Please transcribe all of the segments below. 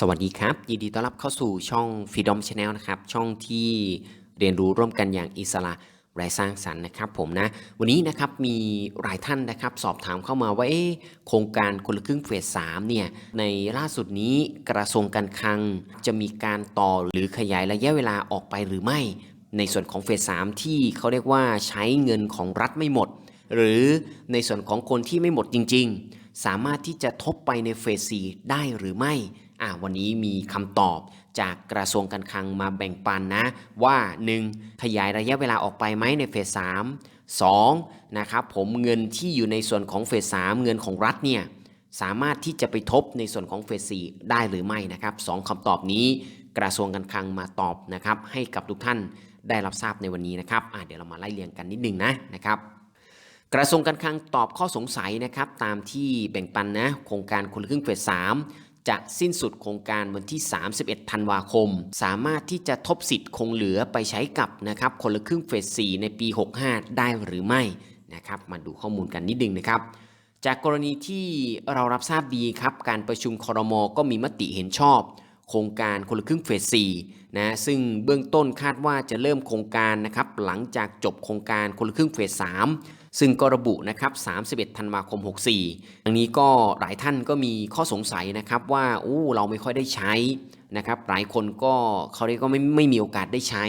สวัสดีครับ ยินดีต้อนรับเข้าสู่ช่อง Freedom Channel นะครับ ช่องที่เรียนรู้ร่วมกันอย่างอิสระและสร้างสรรค์นะครับผมนะ วันนี้นะครับมีหลายท่านนะครับ สอบถามเข้ามาว่าเอ๊โครงการคนละครึ่งเฟสสามเนี่ย ในล่าสุดนี้กระทรวงการคลังจะมีการต่อหรือขยายระยะเวลาออกไปหรือไม่ ในส่วนของเฟสสามที่เขาเรียกว่าใช้เงินของรัฐไม่หมด หรือในส่วนของคนที่ไม่หมดจริง ๆ สามารถที่จะทบไปในเฟส4ได้หรือไม่ อ่าวันนี้มีคำตอบจากกระทรวงการคลังมาแบ่งปันนะ ว่า 1. ขยายระยะเวลาออกไปไหมในเฟส3 2. นะครับผมเงินที่อยู่ในส่วนของเฟส3เงินของรัฐเนี่ยสามารถที่จะไปทบในส่วนของเฟส4ได้หรือไม่นะครับสองคำตอบนี้กระทรวงการคลังมาตอบนะครับให้กับทุกท่านได้รับทราบในวันนี้นะครับอ่าเดี๋ยวเรามาไล่เรียงกันนิดนึงนะนะครับกระทรวงการคลังตอบข้อสงสัยนะครับตามที่แบ่งปันนะโครงการคนละครึ่งเฟส3 จะสิ้นสุดโครงการวันที่ 31 ธันวาคม สามารถที่จะทบสิทธิ์คงเหลือไปใช้กับนะครับคนละครึ่งเฟส 4 ในปี 65 ได้หรือไม่นะครับมาดูข้อมูลกันนิดนึงนะครับ จากกรณีที่เรารับทราบดีครับ การประชุมครมก็มีมติเห็นชอบ โครงการคนละครึ่งเฟส4นะซึ่งเบื้องต้นคาดว่าจะเริ่มโครงการนะครับหลังจากจบโครงการคนละครึ่งเฟส3ซึ่งก็ระบุนะครับ 31 ธันวาคม 64อันนี้ก็หลายท่านก็มีข้อสงสัยนะครับว่าอู้เราไม่ค่อยได้ใช้นะครับหลายคนก็เขาเรียกก็ไม่ไม่มีโอกาสได้ใช้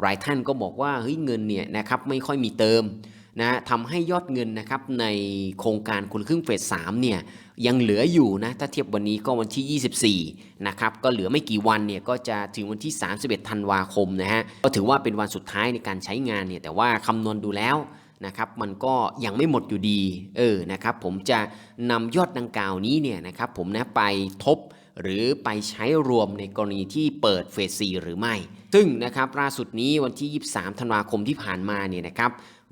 หลายท่านก็บอกว่าเฮ้ยเงินเนี่ยนะครับไม่ค่อยมีเติม นะทำให้ยอดเงินนะครับในโครงการคนละครึ่งเฟส3เนี่ยยังเหลืออยู่นะถ้าเทียบวันนี้ก็วันที่ 24 นะครับก็เหลือไม่กี่วันเนี่ยก็จะถึงวันที่ 31 ธันวาคมนะฮะก็ถือว่าเป็นวันสุดท้ายในการใช้งานเนี่ยแต่ว่าคำนวณดูแล้วนะครับมันก็ยังไม่หมดอยู่ดีเออนะครับผมจะนำยอดดังกล่าวนี้เนี่ยนะครับผมนะไปทบหรือไปใช้รวมในกรณีที่เปิดเฟส 4 หรือไม่ ซึ่งนะครับล่าสุดนี้วันที่ 23 ธันวาคมที่ผ่านมาเนี่ยนะครับ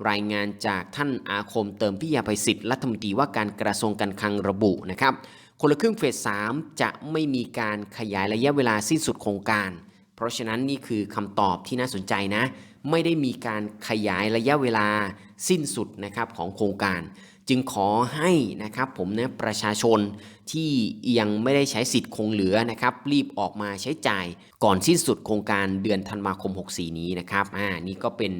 รายงานจากท่านอาคมเติมพิยาภัยศิษย์รัฐมนตรีว่าการกระทรวงการคลังระบุนะครับ คนละครึ่งเฟส 3 จะไม่มีการขยายระยะเวลาสิ้นสุดโครงการ เพราะฉะนั้นนี่คือคำตอบที่น่าสนใจนะ ไม่ได้มีการขยายระยะเวลาสิ้นสุดนะครับของโครงการจึงขอให้นะครับผมนะประชาชนที่ยังไม่ได้ใช้สิทธิ์คงเหลือนะครับ รีบออกมาใช้จ่ายก่อนสิ้นสุดโครงการเดือนธันวาคม 64 นี้นะครับอ่านี่ก็เป็น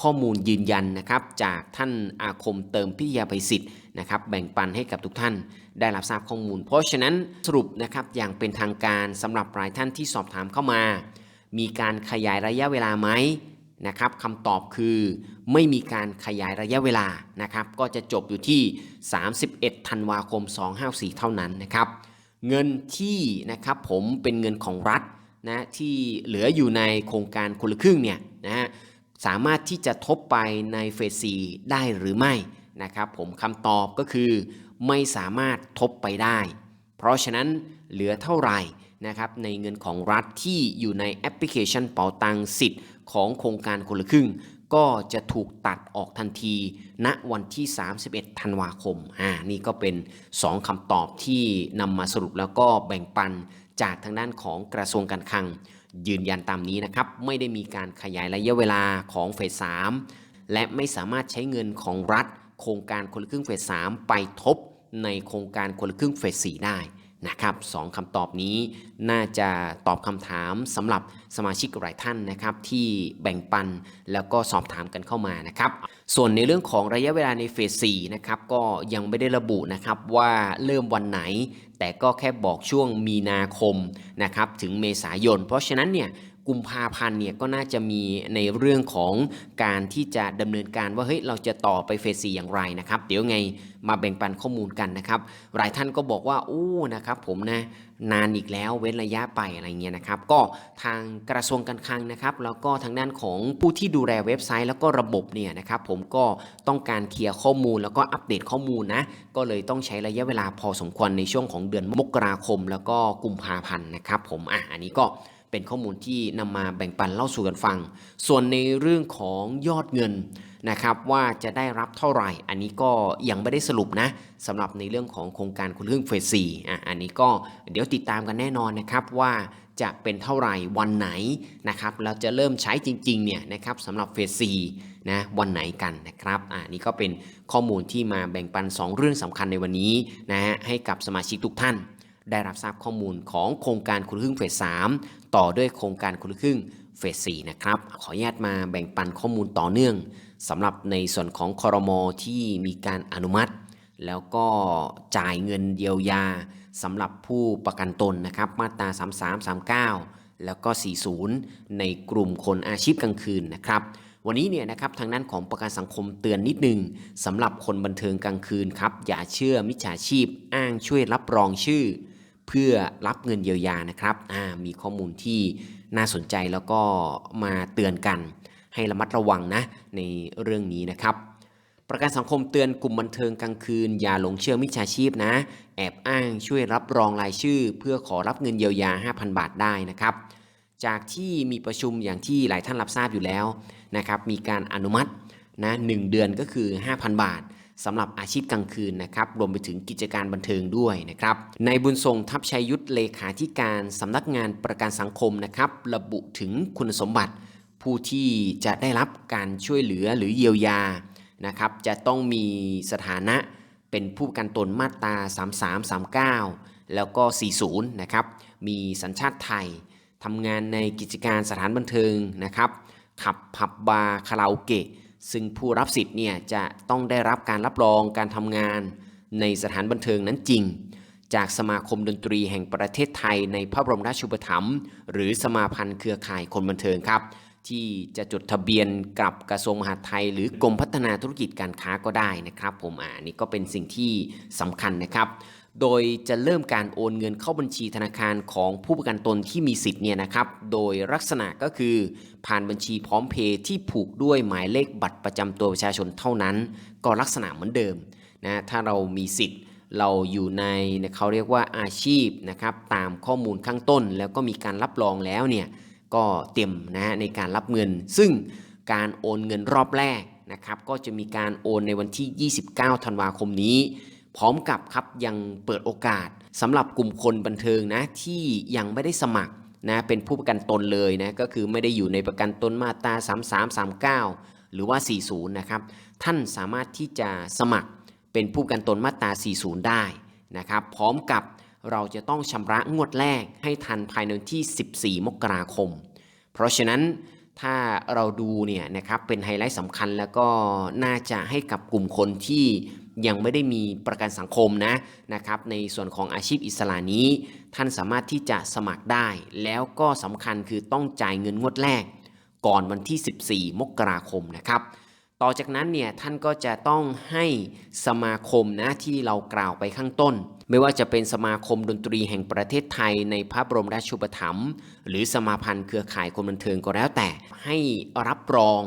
ข้อมูลยืนยันนะครับจากท่านอาคมเติมพิยาภัยศิษย์นะครับแบ่งปันให้กับทุกท่านได้รับทราบข้อมูล เพราะฉะนั้นสรุปนะครับอย่างเป็นทางการสำหรับรายท่านที่สอบถามเข้ามา มีการขยายระยะเวลาไหมนะครับคำตอบคือไม่มีการขยายระยะเวลานะครับก็จะจบอยู่ที่ 31 ธันวาคม 254 เท่านั้นนะครับเงินที่นะครับผมเป็นเงินของรัฐนะที่เหลืออยู่ในโครงการคนละครึ่งเนี่ยนะ สามารถที่จะทบไปในเฟส4ได้หรือไม่นะครับผมคำตอบก็คือ ไม่สามารถทบไปได้ เพราะฉะนั้นเหลือเท่าไหร่นะครับในเงินของรัฐที่อยู่ในแอปพลิเคชันเป๋าตังสิทธิ์ของโครงการคนละครึ่ง ก็จะถูกตัดออกทันที ณวันที่ 31 ธันวาคมอ่านี่ก็เป็น 2คำตอบที่นำมาสรุปแล้วก็แบ่งปันจากทางด้านของกระทรวงการคลัง ยืนยันตามนี้นะครับ ไม่ได้มีการขยายระยะเวลาของเฟส3และไม่สามารถใช้เงินของรัฐ โครงการคนละครึ่งเฟส3ไปทบในโครงการคนละครึ่งเฟส4ได้ นะครับสองคำตอบนี้น่าจะตอบคำถามสำหรับสมาชิกหลายท่านนะครับ ที่แบ่งปันแล้วก็สอบถามกันเข้ามานะครับ ส่วนในเรื่องของระยะเวลาในเฟส4นะครับก็ยังไม่ได้ระบุนะครับว่าเริ่มวันไหน แต่ก็แค่บอกช่วงมีนาคมนะครับถึงเมษายน เพราะฉะนั้นเนี่ย กุมภาพันธ์เนี่ยก็น่าจะมีในเรื่องของการที่จะดำเนินการว่าเฮ้ยเราจะต่อไปเฟสสี่อย่างไรนะครับ เดี๋ยวไงมาแบ่งปันข้อมูลกันนะครับหลายท่านก็บอกว่าอู้นะครับผมนะนานอีกแล้วเว้นระยะไปอะไรเงี้ยนะครับก็ทางกระทรวงการคลังนะครับ แล้วก็ทางด้านของผู้ที่ดูแลเว็บไซต์ แล้วก็ระบบเนี่ยนะครับผมก็ต้องการเคลียร์ข้อมูลแล้วก็อัปเดตข้อมูลนะก็เลยต้องใช้ระยะเวลาพอสมควรในช่วงของเดือนมกราคม แล้วก็กุมภาพันธ์นะครับผมอะอันนี้ก็ เป็นข้อมูลที่นำมาแบ่งปันเล่าสู่กันฟัง ส่วนในเรื่องของยอดเงินนะครับว่าจะได้รับเท่าไหร่ อันนี้ก็ยังไม่ได้สรุปนะสำหรับในเรื่องของโครงการคนละครึ่องเฟสสี่อะอันนี้ก็เดี๋ยวติดตามกันแน่นอนนะครับว่าจะเป็นเท่าไหร่วันไหนนะครับเราจะเริ่มใช้จริงๆเนี่ยนะครับสำหรับเฟสสี่นะวันไหนกันนะครับอ่านี่ก็เป็นข้อมูลที่มาแบ่งปัน 2 เรื่องสำคัญในวันนี้นะฮะให้กับสมาชิกทุกท่าน ได้รับทราบข้อมูลของโครงการคนละครึ่งเฟส3ต่อด้วยโครงการคนละครึ่งเฟส4นะครับ ขออนุญาตมาแบ่งปันข้อมูลต่อเนื่องสำหรับในส่วนของคอรมอที่มีการอนุมัติ แล้วก็จ่ายเงินเยียวยาสำหรับผู้ประกันตนนะครับมาตรา 33 39 แล้วก็ 40 ในกลุ่มคนอาชีพกลางคืนนะครับวันนี้เนี่ยนะครับทางด้านของประกันสังคมเตือนนิดนึงสำหรับคนบันเทิงกลางคืนครับ อย่าเชื่อมิจฉาชีพอ้างช่วยรับรองชื่อ เพื่อรับเงินเยียวยานะครับมีข้อมูลที่น่าสนใจแล้วก็มาเตือนกัน ให้ระมัดระวังนะในเรื่องนี้นะครับ ประกันสังคมเตือนกลุ่มบันเทิงกลางคืน อย่าหลงเชื่อมิจฉาชีพนะ แอบอ้างช่วยรับรองรายชื่อ เพื่อขอรับเงินเยียวยา 5,000 บาทได้นะครับ จากที่มีประชุมอย่างที่หลายท่านรับทราบอยู่แล้วนะครับมีการอนุมัตินะหเดือนก็คือ 5,000 บาท สำหรับอาชีพกลางคืนนะครับรวมไปถึงกิจการบันเทิงด้วยนะครับในบุญทรงทัพชัยยุทธเลขาธิการสำนักงานประกันสังคมนะครับระบุถึงคุณสมบัติ ผู้ที่จะได้รับการช่วยเหลือหรือเยียวยานะครับจะต้องมีสถานะเป็นผู้ประกันตนมาตรา 3339 แล้วก็ 40 นะครับ มีสัญชาติไทย ทำงานในกิจการสถานบันเทิงนะครับ ขับผับบาร์คาราโอเกะ ซึ่งผู้รับสิทธิ์เนี่ยจะต้องได้รับการรับรองการทำงานในสถานบันเทิงนั้นจริง จากสมาคมดนตรีแห่งประเทศไทยในพระบรมราชูปถัมภ์หรือสมาพันธ์เครือข่ายคนบันเทิงครับ ที่จะจดทะเบียนกับกระทรวงมหาดไทย หรือกรมพัฒนาธุรกิจการค้าก็ได้นะครับ ผมอ่านี่ก็เป็นสิ่งที่สำคัญนะครับ โดยจะเริ่มการโอนเงินเข้าบัญชีธนาคารของผู้ประกันตนที่มีสิทธิ์เนี่ยนะครับ โดยลักษณะก็คือ ผ่านบัญชีพร้อมเพย์ที่ผูกด้วยหมายเลขบัตรประจำตัวประชาชนเท่านั้น ก็ลักษณะเหมือนเดิมนะถ้าเรามีสิทธิ์เราอยู่ในเขาเรียกว่าอาชีพนะครับตามข้อมูลข้างต้น แล้วก็มีการรับรองแล้วเนี่ยก็เต็มนะฮะในการรับเงิน ซึ่งการโอนเงินรอบแรกนะครับก็จะมีการโอนในวันที่ 29 ธันวาคมนี้ พร้อมกับครับยังเปิดโอกาสสำหรับกลุ่มคนบันเทิงนะที่ยังไม่ได้สมัครนะเป็นผู้ประกันตนเลยนะก็คือไม่ได้อยู่ในประกันตนมาตรา3339 หรือว่า 40 นะครับ ท่านสามารถที่จะสมัครเป็นผู้ประกันตนมาตรา 40 ได้นะครับ พร้อมกับเราจะต้องชำระงวดแรกให้ทันภายในวันที่ 14 มกราคม เพราะฉะนั้นถ้าเราดูเนี่ยนะครับเป็นไฮไลท์สำคัญแล้วก็น่าจะให้กับกลุ่มคนที่ ยังไม่ได้มีประกันสังคมนะนะครับในส่วนของอาชีพอิสระนี้ ท่านสามารถที่จะสมัครได้ แล้วก็สำคัญคือต้องจ่ายเงินงวดแรก ก่อนวันที่ 14 มกราคมนะครับต่อจากนั้นเนี่ยท่านก็จะต้องให้สมาคมนะที่เรากล่าวไปข้างต้น ไม่ว่าจะเป็นสมาคมดนตรีแห่งประเทศไทยในพระบรมราชูปถัมภ์หรือสมาพันธ์เครือข่ายคนบันเทิงก็แล้วแต่ให้รับรอง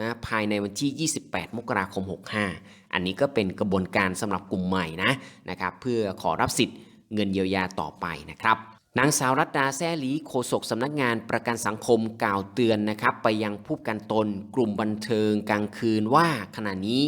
นะภายในวันที่ 28 มกราคม 65 อันนี้ก็เป็นกระบวนการสำหรับกลุ่มใหม่นะนะครับเพื่อขอรับสิทธิ์เงินเยียวยาต่อไปนะครับนางสาวรัตดาแซ่ลีโฆษกสำนักงานประกันสังคมกล่าวเตือนนะครับ ไปยังผู้กันตน กลุ่มบันเทิงกลางคืนว่าขณะนี้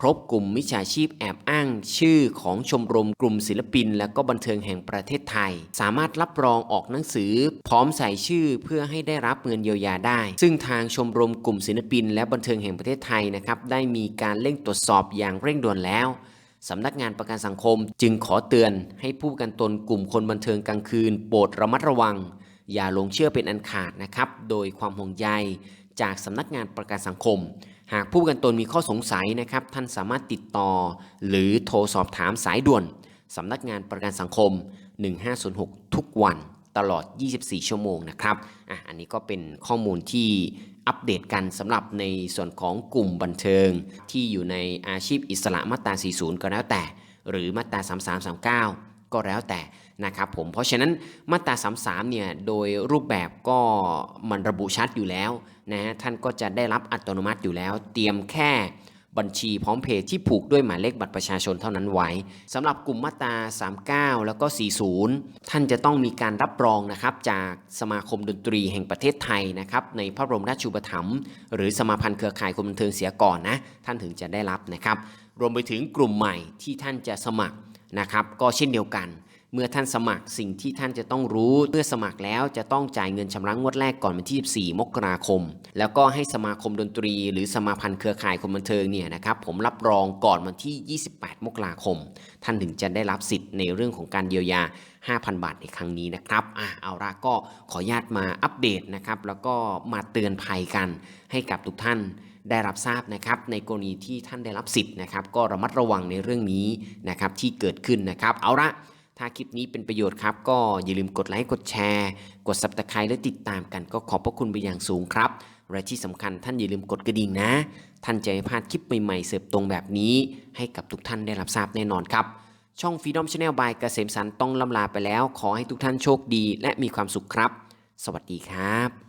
พบกลุ่มมิจฉาชีพแอบอ้างชื่อของชมรมกลุ่มศิลปิน และก็บันเทิงแห่งประเทศไทย สามารถรับรองออกหนังสือ พร้อมใส่ชื่อเพื่อให้ได้รับเงินเยียวยาได้ ซึ่งทางชมรมกลุ่มศิลปิน และบันเทิงแห่งประเทศไทยนะครับได้มีการเร่งตรวจสอบอย่างเร่งด่วนแล้วสำนักงานประกันสังคมจึงขอเตือน ให้ผู้ประกันตนกลุ่มคนบันเทิงกลางคืนโปรดระมัดระวัง อย่าหลงเชื่อเป็นอันขาดนะครับ โดยความห่วงใยจากสำนักงานประกันสังคม หากผู้ประกันตนมีข้อสงสัยนะครับ ท่านสามารถติดต่อ หรือโทรสอบถามสายด่วนสำนักงานประกันสังคม 1506 ทุกวันตลอด 24 ชั่วโมงนะครับอะอันนี้ก็เป็นข้อมูลที่อัปเดตกันสำหรับในส่วนของกลุ่มบันเทิง ที่อยู่ในอาชีพอิสระมาตรา 40 ก็แล้วแต่ หรือมาตรา 3339 ก็แล้วแต่นะครับผม เพราะฉะนั้นมาตรา33เนี่ยโดยรูปแบบก็มันระบุชัดอยู่แล้วนะฮะท่านก็จะได้รับอัตโนมัติอยู่แล้ว เตรียมแค่บัญชีพร้อมเพย์ที่ผูกด้วยหมายเลขบัตรประชาชนเท่านั้นไว้สำหรับกลุ่มมาตรา39 แล้วก็ 40 ท่านจะต้องมีการรับรองนะครับจากสมาคมดนตรีแห่งประเทศไทยนะครับในพระบรมราชูปถัมภ์หรือสมาพันธ์เครือข่ายคนบันเทิงเสียก่อนนะท่านถึงจะได้รับนะครับรวมไปถึงกลุ่มใหม่ที่ท่านจะสมัคร นะครับ ก็เช่นเดียวกัน เมื่อท่านสมัครสิ่งที่ท่านจะต้องรู้ เมื่อสมัครแล้วจะต้องจ่ายเงินชำระงวดแรกก่อนวันที่ 14 มกราคม แล้วก็ให้สมาคมดนตรี หรือสมาพันธ์เครือข่ายคนบันเทิงเนี่ยนะครับผมรับรองก่อนวันที่ 28 มกราคม ท่านถึงจะได้รับสิทธิ์ในเรื่องของการเยียวยา 5,000 บาทในครั้งนี้นะครับอะเอาละก็ขออนุญาตมาอัปเดตนะครับแล้วก็มาเตือนภัยกันให้กับทุกท่าน ได้รับทราบนะครับในกรณีที่ท่านได้รับสิทธิ์นะครับก็ระมัดระวังในเรื่องนี้นะครับที่เกิดขึ้นนะครับ เอาละถ้าคลิปนี้เป็นประโยชน์ครับ ก็อย่าลืมกดไลค์กดแชร์ กด subscribe และติดตามกันก็ขอบพระคุณไปอย่างสูงครับและที่สำคัญท่านอย่าลืมกดกระดิ่งนะ ท่านจะไม่พลาดคลิปใหม่ๆเสิร์ฟตรงแบบนี้ ให้กับทุกท่านได้รับทราบแน่นอนครับ ช่อง Freedom Channel by เกษมสันต์ต้องลำลาไปแล้ว ขอให้ทุกท่านโชคดี และมีความสุขครับ สวัสดีครับ